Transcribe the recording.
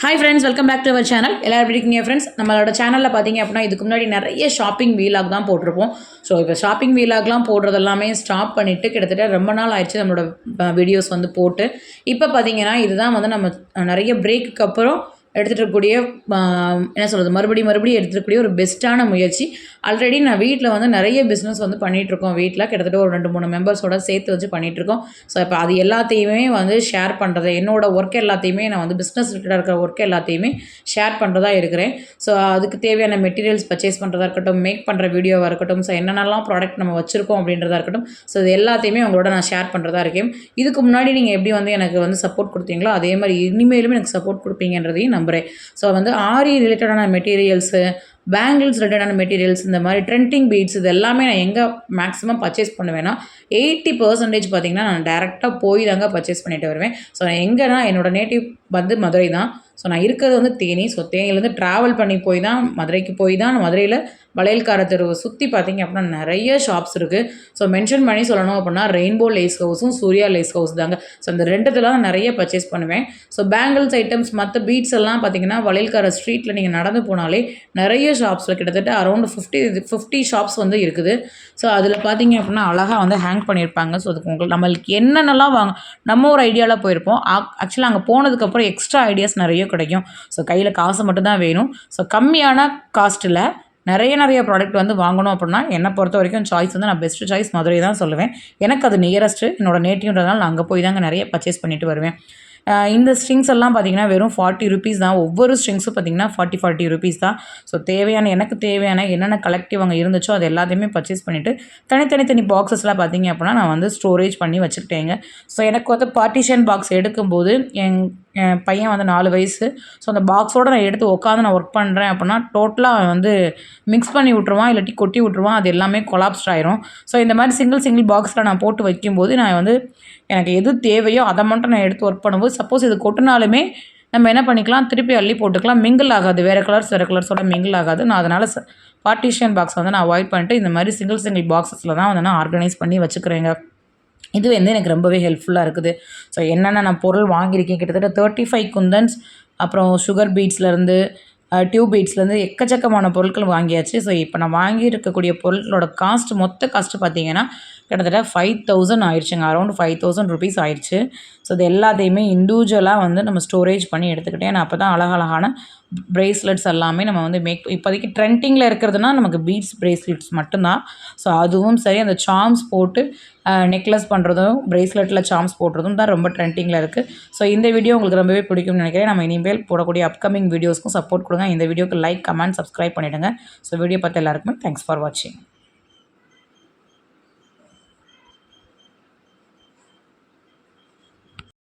Hi friends welcome back to our channel எல்லாரும் எப்படி இருக்கீங்க ஃப்ரெண்ட்ஸ் நம்மளோட சேனலில் பார்த்தீங்க அப்படின்னா இதுக்கு முன்னாடி நிறைய ஷாப்பிங் வீலாக் தான் போட்டிருப்போம். ஸோ இப்போ ஷாப்பிங் வீலாக்லாம் போடுறது எல்லாமே ஸ்டாப் பண்ணிவிட்டு கிட்டத்தட்ட ரொம்ப நாள் ஆயிடுச்சு நம்மளோட வீடியோஸ் வந்து போட்டு. இப்போ பார்த்தீங்கன்னா இதுதான் வந்து நம்ம நிறைய பிரேக்குக்கு அப்புறம் எடுத்துகிட்டு இருக்கக்கூடிய என்ன சொல்கிறது மறுபடியும் மறுபடியும் எடுத்துகிட்டு ஒரு பெஸ்ட்டான முயற்சி. ஆல்ரெடி நான் வீட்டில் வந்து நிறைய பிஸ்னஸ் வந்து பண்ணிகிட்ருக்கோம் வீட்டில் கிட்டத்தட்ட ஒரு ரெண்டு மூணு மெம்பர்ஸோட சேர்த்து வச்சு பண்ணிகிட்ருக்கோம் ஸோ இப்போ அது எல்லாத்தையுமே வந்து ஷேர் பண்ணுறது என்னோட ஒர்க் எல்லாத்தையுமே நான் வந்து பிஸ்னஸ் ரிலேட்டடாக இருக்கிற ஒர்க் எல்லாத்தையுமே ஷேர் பண்ணுறதா இருக்கிறேன். ஸோ அதுக்கு தேவையான மெட்டீரியல்ஸ் பர்ச்சேஸ் பண்ணுறதா இருக்கட்டும் மேக் பண்ணுற வீடியோவாக இருக்கட்டும் ஸோ என்னென்னலாம் ப்ராடக்ட் நம்ம வச்சுருக்கோம் அப்படின்றதா இருக்கட்டும் ஸோ இது எல்லாத்தையுமே உங்களோட நான் ஷேர் பண்ணுறதா இருக்கேன். இதுக்கு முன்னாடி நீங்கள் எப்படி வந்து எனக்கு வந்து சப்போர்ட் கொடுத்தீங்களோ அதே மாதிரி இனிமேலும் எனக்கு சப்போர்ட் கொடுப்பீங்கன்றதையும் நம்புகிறேன் ஸோ வந்து ஆரி ரிலேட்டடான மெட்டீரியல்ஸு பேங்கிள்ஸ் ரிலேட்டடான மெட்டீரியல்ஸ் இந்த மாதிரி ட்ரெண்டிங் பீட்ஸ் இது எல்லாமே நான் எங்கே மேக்ஸிமம் பர்ச்சேஸ் பண்ணுவேன்னா எயிட்டி பர்சன்டேஜ் பார்த்திங்கன்னா நான் டேரெக்டாக போய் தாங்க பர்ச்சேஸ் பண்ணிட்டு வருவேன். ஸோ நான் எங்கன்னா என்னோட நேட்டிவ் வந்து மதுரை தான் ஸோ நான் இருக்கிறது வந்து தேனி. ஸோ தேனிலேருந்து ட்ராவல் பண்ணி போய் தான் மதுரைக்கு போய் தான் மதுரையில் வளையல்கார தெருவை சுற்றி பார்த்தீங்க அப்படின்னா நிறைய ஷாப்ஸ் இருக்குது ஸோ மென்ஷன் பண்ணி சொல்லணும் அப்படின்னா ரெயின்போ லேஸ் ஹவுஸும் சூர்யா லேஸ் ஹவுஸ் தாங்க. ஸோ அந்த ரெண்டுத்துல தான் நிறைய பர்ச்சேஸ் பண்ணுவேன். ஸோ பேங்கிள்ஸ் ஐட்டம்ஸ் மற்ற பீட்ஸ் எல்லாம் பார்த்தீங்கன்னா வளையல்கார ஸ்ட்ரீட்டில் நீங்கள் நடந்து போனாலே நிறைய ஷாப்ஸில் கிட்டத்தட்ட அரௌண்ட் ஃபிஃப்டி ஃபிஃப்டி ஷாப்ஸ் வந்து இருக்குது. ஸோ அதில் பார்த்தீங்க அப்படின்னா அழகாக வந்து ஹேங் பண்ணியிருப்பாங்க ஸோ அதுக்கு உங்களுக்கு நம்மளுக்கு என்னென்னலாம் வாங்க நம்ம ஒரு ஐடியாவில் போயிருப்போம். ஆக்சுவலாக அங்கே போனதுக்கப்புறம் எக்ஸ்ட்ரா ஐடியாஸ் நிறைய கிடைக்கும். ஸோ கையில் காசு மட்டும்தான் வேணும். ஸோ கம்மியான காஸ்ட்டில் நிறைய நிறைய ப்ராடக்ட் வந்து வாங்கணும் அப்படின்னா என்னை பொறுத்த வரைக்கும் சாய்ஸ் வந்து நான் பெஸ்ட்டு சாய்ஸ் மதுரை தான் சொல்லுவேன். எனக்கு அது நியரஸ்ட்டு என்னோட நேட்டிவ்ன்றதுனால நான் அங்கே போய் தாங்க நிறைய பர்ச்சேஸ் பண்ணிட்டு வருவேன். இந்த ஸ்ட்ரிங்ஸ் எல்லாம் பார்த்தீங்கன்னா வெறும் ஃபார்ட்டி ருபீஸ் தான். ஒவ்வொரு ஸ்ட்ரிங்ஸும் பார்த்தீங்கன்னா ஃபார்ட்டி ஃபார்ட்டி ருபீஸ் தான். ஸோ தேவையான எனக்கு தேவையான என்னென்ன கலெக்டிவ் அங்கே இருந்துச்சோ அது எல்லாத்தையுமே பர்ச்சேஸ் பண்ணிவிட்டு தனித்தனி தனி பாக்ஸஸ்லாம் பார்த்திங்க அப்படின்னா நான் வந்து ஸ்டோரேஜ் பண்ணி வச்சுக்கிட்டேங்க. ஸோ எனக்கு வந்து பார்ட்டிஷன் பாக்ஸ் எடுக்கும்போது என் என் பையன் வந்து நாலு வயசு. ஸோ அந்த பாக்ஸோடு நான் எடுத்து உட்காந்து நான் ஒர்க் பண்ணுறேன் அப்படின்னா டோட்டலாக அவன் வந்து மிக்ஸ் பண்ணி விட்ருவான் இல்லாட்டி கொட்டி விட்ருவான் அது எல்லாமே கொலாப்ஸ்ட் ஆயிரும். ஸோ இந்த மாதிரி சிங்கிள் சிங்கிள் பாக்ஸில் நான் போட்டு வைக்கும்போது நான் வந்து எனக்கு எது தேவையோ அதை மட்டும் நான் எடுத்து ஒர்க் பண்ணும்போது சப்போஸ் இது கொட்டினாலுமே நம்ம என்ன பண்ணிக்கலாம் திருப்பி அள்ளி போட்டுக்கலாம். மிங்கிள் ஆகாது. வேறு கலர்ஸ் வேறு கலர்ஸோட மிங்கிள் ஆகாது. நான் அதனால் பார்ட்டிஷியன் பாக்ஸ் வந்து நான் அவாய்ட் பண்ணிட்டு இந்த மாதிரி சிங்கிள் சிங்கிள் பாக்ஸஸில் தான் வந்து நான் ஆர்கனைஸ் பண்ணி வச்சுக்கிறேங்க. இது வந்து எனக்கு ரொம்பவே ஹெல்ப்ஃபுல்லாக இருக்குது. ஸோ என்னென்ன நான் பொருள் வாங்கியிருக்கேன்? கிட்டத்தட்ட தேர்ட்டி ஃபைவ் குந்தன்ஸ் அப்புறம் சுகர் பீட்ஸ்லேருந்து டியூப் பீட்ஸ்லேருந்து எக்கச்சக்கமான பொருட்கள் வாங்கியாச்சு. ஸோ இப்போ நான் வாங்கியிருக்கக்கூடிய பொருட்களோட காஸ்ட் மொத்த காஸ்ட் பார்த்தீங்கன்னா கிட்டத்தட்ட ஃபைவ் தௌசண்ட் ஆயிடுச்சுங்க. அரௌண்ட் ஃபைவ் தௌசண்ட் ருபீஸ் ஆயிடுச்சு. ஸோ இது எல்லாத்தையுமே இண்டிவிஜுவலாக வந்து நம்ம ஸ்டோரேஜ் பண்ணி எடுத்துக்கிட்டேன். நான் அப்போ தான் அழகழகான ப்ரேஸ்லெட்ஸ் எல்லாமே நம்ம வந்து மேக் இப்போதைக்கு ட்ரெண்டிங்கில் இருக்கிறதுனா நமக்கு பீட்ஸ் ப்ரேஸ்லெட்ஸ் மட்டும்தான். ஸோ அதுவும் சரி அந்த சாம்ஸ் போட்டு நெக்லஸ் பண்ணுறதும் ப்ரேஸ்லெட்டில் சாம்ஸ் போடுறதும் தான் ரொம்ப ட்ரெண்டிங்கில் இருக்குது ஸோ இந்த வீடியோ உங்களுக்கு ரொம்பவே பிடிக்கும்னு நினைக்கிறேன். நம்ம இனிமேல் போடக்கூடிய அப்கமிங் வீடியோஸ்க்கும் சப்போர்ட் கொடுங்க. இந்த வீடியோக்கு லைக் கமெண்ட் சப்ஸ்கிரைப் பண்ணிவிடுங்க ஸோ வீடியோ பார்த்து எல்லாருக்குமே தேங்க்ஸ் ஃபார் வாட்சிங்